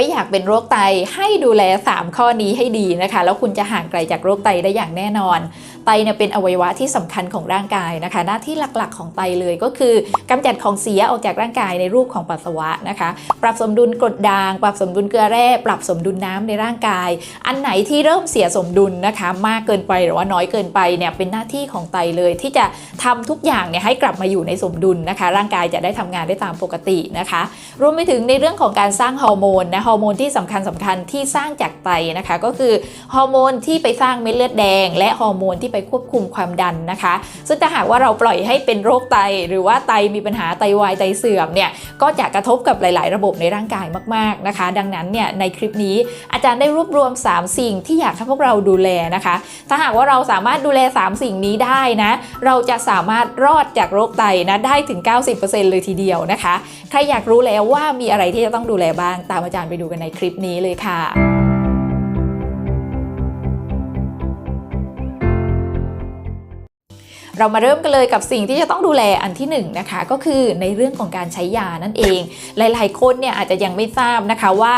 ไม่อยากเป็นโรคไตให้ดูแล 3 ข้อนี้ให้ดีนะคะ แล้วคุณจะห่างไกลจากโรคไตได้อย่างแน่นอน ไตเนี่ยเป็นอวัยวะที่สำคัญของร่างกายนะคะ หน้าที่หลักๆของไตเลยก็คือกำจัดของเสียออกจากร่างกายในรูปของปัสสาวะนะคะ ปรับสมดุลกรดด่าง ปรับสมดุลเกลือแร่ ปรับสมดุลน้ำในร่างกาย อันไหนที่เริ่มเสียสมดุลนะคะ มากเกินไปหรือว่าน้อยเกินไปเนี่ยเป็นหน้าที่ของไตเลยที่จะทำทุกอย่างเนี่ยให้กลับมาอยู่ในสมดุลนะคะ ร่างกายจะได้ทำงานได้ตามปกตินะคะ รวมไปถึงในเรื่องของการสร้างฮอร์โมนนะฮอร์โมนที่สำคัญสำคัญที่สร้างจากไตนะคะ ก็คือฮอร์โมนที่ไปสร้างเม็ดเลือดแดง และฮอร์โมนที่ไปควบคุมความดันนะคะ ซึ่งถ้าหากว่าเราปล่อยให้เป็นโรคไต หรือว่าไตมีปัญหาไตวายไตเสื่อมเนี่ยก็จะกระทบกับหลาย ๆ ระบบในร่างกายมาก ๆนะคะ ดังนั้นเนี่ยในคลิปนี้อาจารย์ได้รวบรวม 3 สิ่งที่อยากให้พวกเราดูแลนะคะ ถ้าหากว่าเราสามารถดูแล 3 สิ่งนี้ได้นะเราจะสามารถรอดจากโรคไตนะได้ถึง 90%เลยทีเดียวนะคะ ใครอยากรู้แล้วว่ามีอะไรที่จะต้องดูแลบ้าง ตามอาจารย์ไปดูกันในคลิปนี้เลยค่ะ เรามาเริ่มกันเลยกับสิ่งที่จะต้องดูแลอันที่1นงนะคะก็คือในเรื่องของการใช้ยานั่นเอง หลายๆ คนเนี่ยอาจจะยังไม่ทราบนะคะว่า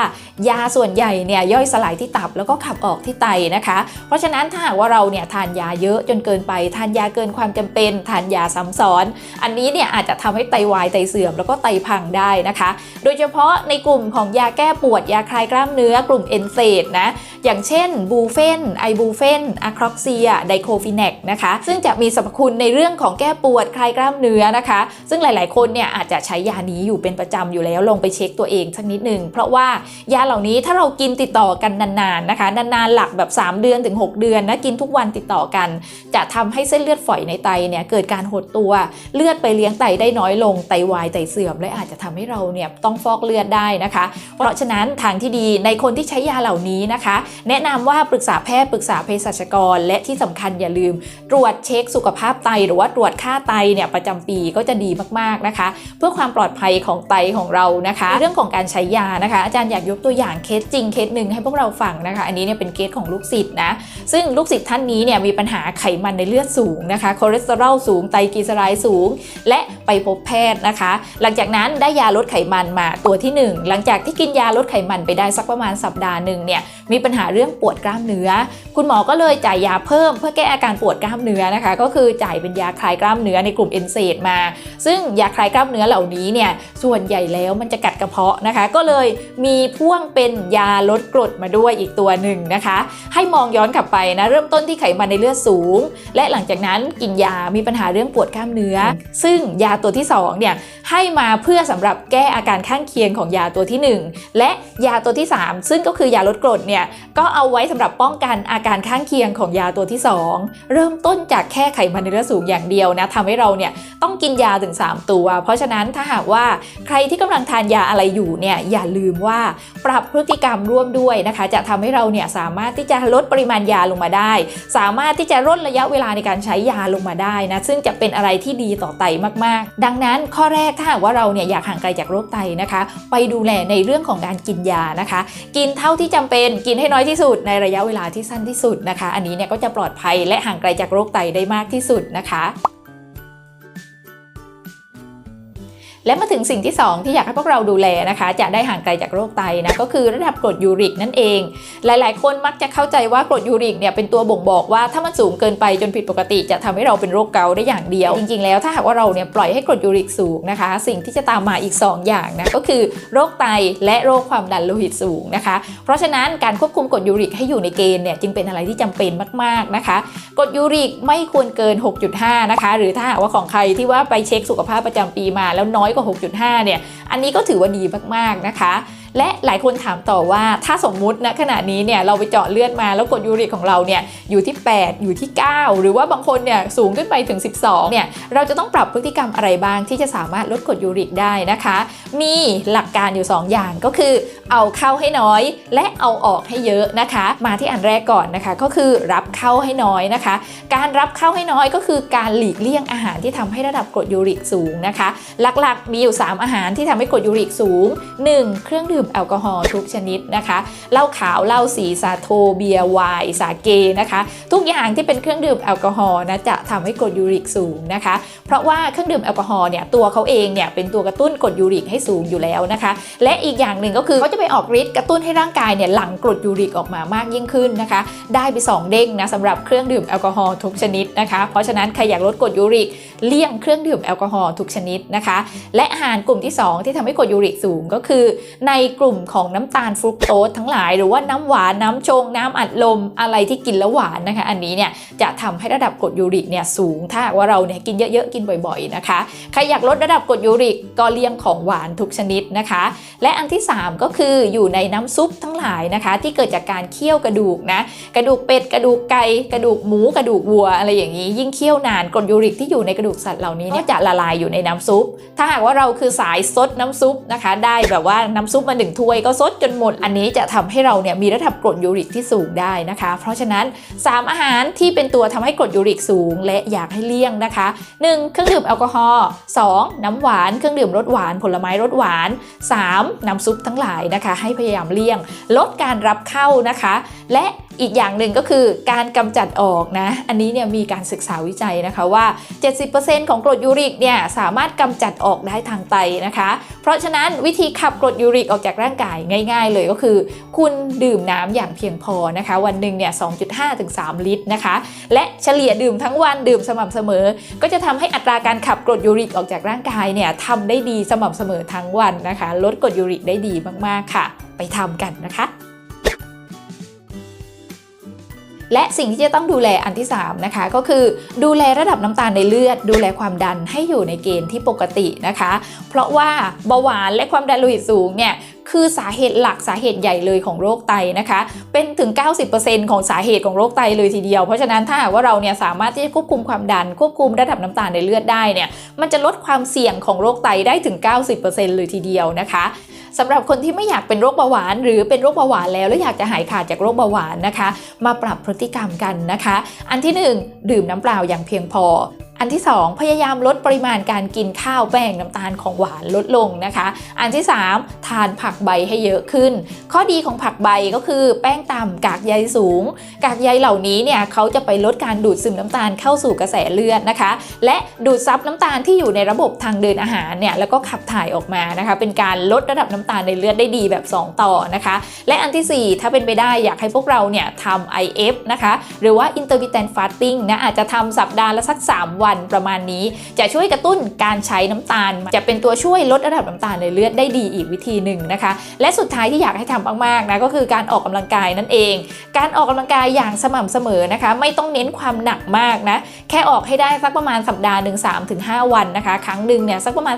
ยาส่วนใหญ่เนี่ยย่อยสลายที่ตับแล้วก็ขับออกที่ไตนะคะ เพราะฉะนั้นถ้าหากว่าเราเนี่ยทานยาเยอะจนเกินไป ทานยาเกินความจำเป็น ทานยาซ้ำซ้อน อันนี้เนี่ยอาจจะทำให้ไตวายไตเสื่อมแล้วก็ไตพังได้นะคะ โดยเฉพาะในกลุ่มของยาแก้ปวดยาคลายกล้ามเนื้อกลุ่มเอนเซดนะอย่างเช่นบูเฟนไอบูเฟนอะครอกเซียไดโคฟินแนกนะคะซึ่งจะมีสรรพคุณในเรื่องของแก้ปวดคลายกล้ามเนื้อนะคะ ซึ่งหลาย ๆ คนเนี่ยอาจจะใช้ยานี้อยู่เป็นประจำอยู่แล้วลองไปเช็คตัวเองสักนิดหนึ่งเพราะว่ายาเหล่านี้ถ้าเรากินติดต่อกันนาน ๆ นะคะ นาน ๆ หลักแบบ 3 เดือนถึง 6 เดือนนะกินทุกวันติดต่อกัน จะทำให้เส้นเลือดฝอยในไตเนี่ยเกิดการหดตัวเลือดไปเลี้ยงไตได้น้อยลงไตวายไตเสื่อมและอาจจะทำให้เราเนี่ยต้องฟอกเลือดได้นะคะ เพราะฉะนั้นทางที่ดีในคนที่ใช้ยาเหล่านี้นะคะ แนะนำว่าปรึกษาแพทย์ปรึกษาเภสัชกร และที่สำคัญอย่าลืม ตรวจเช็คสุขภาพไตหรือว่าตรวจค่าไตเนี่ยประจำปีก็จะดีมากๆนะคะ เพื่อความปลอดภัยของไตของเรานะคะ เรื่องของการใช้ยานะคะ อาจารย์อยากยกตัวอย่างเคสจริงเคสหนึ่งให้พวกเราฟังนะคะ อันนี้เนี่ยเป็นเคสของลูกศิษย์นะซึ่งลูกศิษย์ท่านนี้เนี่ยมีปัญหาไขมันในเลือดสูงนะคะคอเลสเตอรอลสูงไตกลีเซอไรด์สูง และไปพบแพทย์นะคะ หลังจากนั้นได้ยาลดไขมันมาตัวที่ 1 หลังจากที่กินยาลดไขมันไปได้สักประมาณสัปดาห์หนึ่งเนี่ยมีปัญหาเรื่องปวดกล้ามเนื้อ คุณหมอก็เลยจ่ายยาเพิ่มเพื่อแก้อาการปวดกล้ามเนื้อนะคะ ก็คือจ่ายเป็นยาคลายกล้ามเนื้อในกลุ่มเอนเซดมา ซึ่งยาคลายกล้ามเนื้อเหล่านี้เนี่ยส่วนใหญ่แล้วมันจะกัดกระเพาะนะคะ ก็เลยมีพ่วงเป็นยาลดกรดมาด้วยอีกตัวหนึ่งนะคะ ให้มองย้อนกลับไปนะเริ่มต้นที่ไขมันในเลือดสูง และหลังจากนั้นกินยามีปัญหาเรื่องปวดกล้ามเนื้อ ซึ่งยาตัวที่สองเนี่ย ให้มาเพื่อสำหรับแก้อาการข้างเคียงของยาตัวที่หนึ่งและยาตัวที่สามซึ่งก็คือยาลดกรดเนี่ยก็เอาไว้สำหรับป้องกันอาการข้างเคียงของยาตัวที่สองเริ่มต้นจากแค่ไขมันในเลือดสูงอย่างเดียวนะทำให้เราเนี่ยต้องกินยาถึง 3 ตัว เพราะฉะนั้นถ้าหากว่าใครที่กำลังทานยาอะไรอยู่เนี่ยอย่าลืมว่าปรับพฤติกรรมร่วมด้วยนะคะ จะทำให้เราเนี่ยสามารถที่จะลดปริมาณยาลงมาได้ สามารถที่จะลดระยะเวลาในการใช้ยาลงมาได้นะซึ่งจะเป็นอะไรที่ดีต่อไตมาก ๆ ดังนั้นข้อแรกถ้าหากว่าเราเนี่ยอยากห่างไกลจากโรคไตนะคะ ไปดูแลในเรื่องของการกินยานะคะ กินเท่าที่จำเป็นกินให้น้อยที่สุด ในระยะเวลาที่สั้นที่สุดนะคะ อันนี้เนี่ยก็จะปลอดภัยและห่างไกลจากโรคไตได้มากที่สุดนะคะ และมาถึงสิ่งที่ 2 ที่อยากให้พวกเราดูแลนะคะ จะได้ห่างไกลจากโรคไตนะก็คือระดับกรดยูริกนั่นเอง หลาย ๆ คนมักจะเข้าใจว่ากรดยูริกเนี่ยเป็นตัวบ่งบอกว่าถ้ามันสูงเกินไปจนผิดปกติ จะทำให้เราเป็นโรคเกาต์ได้อย่างเดียว จริง ๆ แล้วถ้าหากว่าเราเนี่ยปล่อยให้กรดยูริกสูงนะคะ สิ่งที่จะตามมาอีก 2 อย่างนะก็คือโรคไตและโรคความดันโลหิตสูงนะคะ เพราะฉะนั้นการควบคุมกรดยูริกให้อยู่ในเกณฑ์เนี่ยจึงเป็นอะไรที่จำเป็นมาก ๆ นะคะกรดยูริกไม่ควรเกิน 6.5 นะคะ หรือถ้าหากว่าของใครที่ว่าไปเช็คสุขภาพประจำปีมาแล้วน้อยกว่า 6.5 เนี่ย อันนี้ก็ถือว่าดีมากๆนะคะ และหลายคนถามต่อว่าถ้าสมมุติณขณะนี้เนี่ยเราไปเจาะเลือดมาแล้วกดยูริกของเราเนี่ยอยู่ที่ 8 อยู่ที่ 9 หรือว่าบางคนเนี่ยสูงขึ้นไปถึง 12เนี่ยเราจะต้องปรับพฤติกรรมอะไรบ้างที่จะสามารถลดกดยูริกได้นะคะ มีหลักการอยู่ 2 อย่างก็คือ เอาเข้าให้น้อย และเอาออกให้เยอะนะคะ มาที่อันแรกก่อนนะคะ ก็คือรับเข้าให้น้อยนะคะ การรับเข้าให้น้อยก็คือการหลีกเลี่ยงอาหารที่ทำให้ระดับกรดยูริกสูงนะคะ หลักๆมีอยู่ 3 อาหารที่ทำให้กรดยูริกสูง 1. เครื่องดื่มดื่มแอลกอฮอล์ทุกชนิดนะคะ เหล้าขาว เหล้าสีสาโท เบียร์ไวน์สาเกนะคะ ทุกอย่างที่เป็นเครื่องดื่มแอลกอฮอล์นะจะทำให้กรดยูริกสูงนะคะ เพราะว่าเครื่องดื่มแอลกอฮอล์เนี่ยตัวเขาเองเนี่ยเป็นตัวกระตุ้นกรดยูริกให้สูงอยู่แล้วนะคะ และอีกอย่างหนึ่งก็คือเขาจะไปออกฤทธิ์กระตุ้นให้ร่างกายเนี่ยหลั่งกรดยูริกออกมามากยิ่งขึ้นนะคะ ได้ไป 2 เด้งนะสำหรับเครื่องดื่มแอลกอฮอล์ทุกชนิดนะคะ เพราะฉะนั้นใครอยากลดกรดยูริกเลี่ยงเครื่องดื่มแอลกอฮอล์ทุกชนิดนะคะ และอาหารกลุ่มที่ 2 ที่ทำให้กรดยูริกสูงก็คือ ในกลุ่มของน้ำตาลฟรุกโตสทั้งหลาย หรือว่าน้ำหวานน้ำชง น้ำอัดลมอะไรที่กินแล้วหวานนะคะ อันนี้เนี่ยจะทำให้ระดับกรดยูริกเนี่ยสูง ถ้าหากว่าเราเนี่ยกินเยอะๆ กินบ่อยๆนะคะ ใครอยากลดระดับกรดยูริกก็เลี่ยงของหวานทุกชนิดนะคะ และอันที่ 3 ก็คืออยู่ในน้ำซุปทั้งหลายนะคะ ที่เกิดจากการเคี่ยวกระดูกนะกระดูกเป็ดกระดูกไก่กระดูกหมูกระดูกวัวอะไรอย่างนี้ ยิ่งเคี่ยวนานกรดยูริกที่อยู่ในกระดูกสัตว์เหล่านี้เนี่ยจะละลายอยู่ในน้ำซุป ถ้าหากว่าเราคือสายซดน้ำซุปนะคะ ได้แบบว่าน้ำซุปมาหนึ่งถ้วยก็ซดจนหมด อันนี้จะทำให้เราเนี่ยมีระดับกรดยูริกที่สูงได้นะคะ เพราะฉะนั้น 3 อาหารที่เป็นตัวทำให้กรดยูริกสูง และอยากให้เลี่ยงนะคะ 1. เครื่องดื่มแอลกอฮอล์ 2. น้ำหวานเครื่องดื่มรสหวาน ผลไม้รสหวาน 3. น้ำซุปทั้งหลายนะคะ ให้พยายามเลี่ยง ลดการรับเข้านะคะ และอีกอย่างหนึ่งก็คือการกำจัดออกนะ อันนี้เนี่ยมีการศึกษาวิจัยนะคะว่า 70%ของกรดยูริกเนี่ยสามารถกำจัดออกได้ทางไตนะคะ เพราะฉะนั้นวิธีขับกรดยูริกออกจากร่างกายง่าย ๆ เลยก็คือ คุณดื่มน้ำอย่างเพียงพอนะคะ วันหนึ่งเนี่ย 2.5 ถึง 3 ลิตรนะคะ และเฉลี่ยดื่มทั้งวันดื่มสม่ำเสมอ ก็จะทำให้อัตราการขับกรดยูริกออกจากร่างกายเนี่ยทำได้ดีสม่ำเสมอทั้งวันนะคะ ลดกรดยูริกได้ดีมากๆค่ะ ไปทำกันนะคะ และสิ่งที่จะต้องดูแลอันที่3นะคะก็คือดูแลระดับน้ำตาลในเลือด ดูแลความดันให้อยู่ในเกณฑ์ที่ปกตินะคะ เพราะว่าเบาหวานและความดันโลหิตสูงเนี่ย คือสาเหตุหลักสาเหตุใหญ่เลยของโรคไตนะคะ เป็นถึง 90%ของสาเหตุของโรคไตเลยทีเดียว เพราะฉะนั้นถ้าหากว่าเราเนี่ยสามารถที่จะควบคุมความดัน ควบคุมระดับน้ำตาลในเลือดได้เนี่ยมันจะลดความเสี่ยงของโรคไตได้ถึง 90%เลยทีเดียวนะคะสำหรับคนที่ไม่อยากเป็นโรคเบาหวาน หรือเป็นโรคเบาหวานแล้วแล้วอยากจะหายขาดจากโรคเบาหวานนะคะ มาปรับพฤติกรรมกันนะคะ อันที่ 1 ดื่มน้ำเปล่าอย่างเพียงพอ อันที่ 2 พยายามลดปริมาณการกินข้าวแป้งน้ำตาลของหวานลดลงนะคะ อันที่ 3 ทานผักใบให้เยอะขึ้น ข้อดีของผักใบก็คือแป้งต่ำกากใยสูง กากใยเหล่านี้เนี่ยเขาจะไปลดการดูดซึมน้ำตาลเข้าสู่กระแสเลือดนะคะ และดูดซับน้ำตาลที่อยู่ในระบบทางเดินอาหารเนี่ยแล้วก็ขับถ่ายออกมานะคะ เป็นการลดระดับน้ำตาลในเลือดได้ดีแบบ 2 ต่อนะคะ และอันทีสี่ 4 ถ้าเป็นไปได้อยากให้พวกเราเนี่ยทำ IF นะคะหรือว่า intermittent fasting นะอาจจะทำสัปดาห์ละสัก 3 วันประมาณนี้ จะช่วยกระตุ้นการใช้น้ำตาล จะเป็นตัวช่วยลดระดับน้ำตาลในเลือดได้ดีอีกวิธีหนึ่งนะคะ และสุดท้ายที่อยากให้ทำมากๆนะก็คือการออกกำลังกายนั่นเอง การออกกำลังกายอย่างสม่ำเสมอนะคะ ไม่ต้องเน้นความหนักมากนะแค่ออกให้ได้สักประมาณสัปดาห์หนึ่ง3-5 วันนะคะ ครั้งหนึ่งเนี่ยสักประมาณ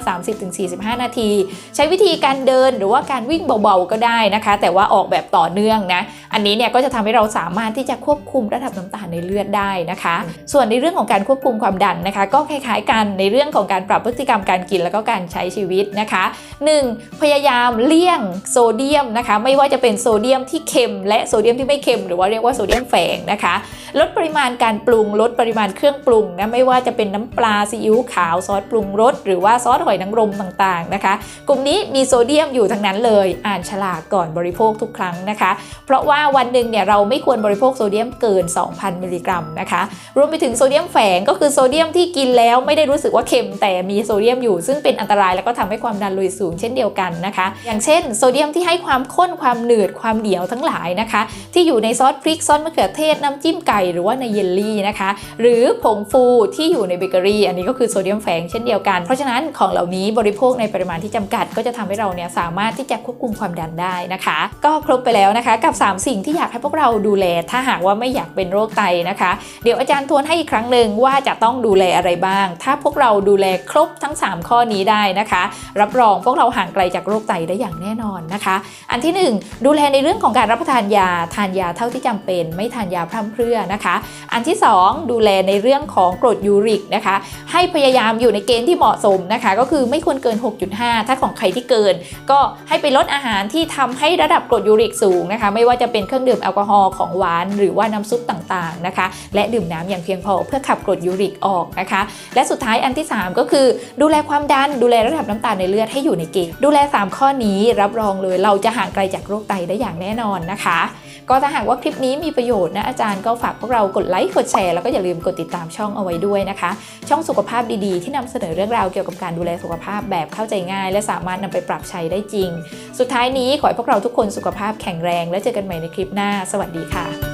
30-45 นาที ใช้วิธีการเดินหรือว่าการวิ่งเบาๆก็ได้นะคะ แต่ว่าออกแบบต่อเนื่องนะอันนี้เนี่ยก็จะทำให้เราสามารถที่จะควบคุมระดับน้ำตาลในเลือดได้นะคะ ส่วนในเรื่องของการควบคุมความดันนะคะ ก็คล้ายๆกันในเรื่องของการปรับพฤติกรรมการกินแล้วก็การใช้ชีวิตนะคะ 1. พยายามเลี่ยงโซเดียมนะคะ ไม่ว่าจะเป็นโซเดียมที่เค็ม และโซเดียมที่ไม่เค็ม หรือว่าเรียกว่าโซเดียมแฝงนะคะ ลดปริมาณการปรุง ลดปริมาณเครื่องปรุงนะไม่ว่าจะเป็นน้ำปลาซีอิ๊วขาวซอสปรุงรสหรือว่าซอสหอยนางรมต่างๆนะคะ กลุ่มนี้มีโซเดียมอยู่ทั้งนั้นเลย อ่านฉลากก่อนบริโภคทุกครั้งนะคะ เพราะว่าวันหนึ่งเนี่ยเราไม่ควรบริโภคโซเดียมเกิน 2,000 มิลลิกรัมนะคะ รวมไปถึงโซเดียมแฝงก็คือโซเดียมที่กินแล้วไม่ได้รู้สึกว่าเค็มแต่มีโซเดียมอยู่ ซึ่งเป็นอันตรายแล้วก็ทำให้ความดันโลหิตสูงเช่นเดียวกันนะคะ อย่างเช่น โซเดียมที่ให้ความข้นความหนืดความเหนียวทั้งหลายนะคะ ที่อยู่ในซอสพริกซอสมะเขือเทศน้ำจิ้มไก่หรือว่าในเยลลี่นะคะ หรือผงฟูที่อยู่ในเบเกอรี่อันนี้ก็คือโซเดียมแฝงเช่นเดียวกัน เพราะฉะนั้นของเหล่านี้บริโภคในปริมาณที่จำกัด ก็จะทำให้เราเนี่ยสามารถที่จะควบคุมความดันได้นะคะ ก็ครบไปแล้วนะคะ กับ 3 สิ่งที่อยากให้พวกเราดูแล ถ้าหากว่าไม่อยากเป็นโรคไตนะคะ เดี๋ยวอาจารย์ทวนให้อีกครั้งหนึ่งว่าจะต้องดููแลอะไรบ้าง ถ้าพวกเราดูแลครบทั้ง 3 ข้อนี้ได้นะคะ รับรองพวกเราห่างไกลจากโรคไตได้อย่างแน่นอนนะคะ อันที่ 1 ดูแลในเรื่องของการรับประทานยา ทานยาเท่าที่จำเป็น ไม่ทานยาพร่ำเพรื่อนะคะ อันที่ 2 ดูแลในเรื่องของกรดยูริกนะคะ ให้พยายามอยู่ในเกณฑ์ที่เหมาะสมนะคะ ก็คือไม่ควรเกิน 6.5 ถ้าของใครที่เกิน ก็ให้ไปลดอาหารที่ทำให้ระดับกรดยูริกสูงนะคะ ไม่ว่าจะเป็นเครื่องดื่มแอลกอฮอล์ของหวาน หรือว่าน้ำซุปต่างๆนะคะ และดื่มน้ำอย่างเพียงพอเพื่อขับกรดยูริกออกอกนะคะ และสุดท้ายอันที่ 3 ก็คือดูแลความดันดูแลระดับน้ำตาลในเลือดให้อยู่ในเกณฑ์ดูแล 3 ข้อนี้รับรองเลยเราจะห่างไกลจากโรคไตได้อย่างแน่นอนนะคะ ก็ถ้าหากว่าคลิปนี้มีประโยชน์นะอาจารย์ก็ฝากพวกเรากดไลค์กดแชร์แล้วก็อย่าลืมกดติดตามช่องเอาไว้ด้วยนะคะ ช่องสุขภาพดีๆ ที่นำเสนอเรื่องราวเกี่ยวกับการดูแลสุขภาพแบบเข้าใจง่าย และสามารถนำไปปรับใช้ได้จริง สุดท้ายนี้ขอให้พวกเราทุกคนสุขภาพแข็งแรง และเจอกันใหม่ในคลิปหน้า สวัสดีค่ะ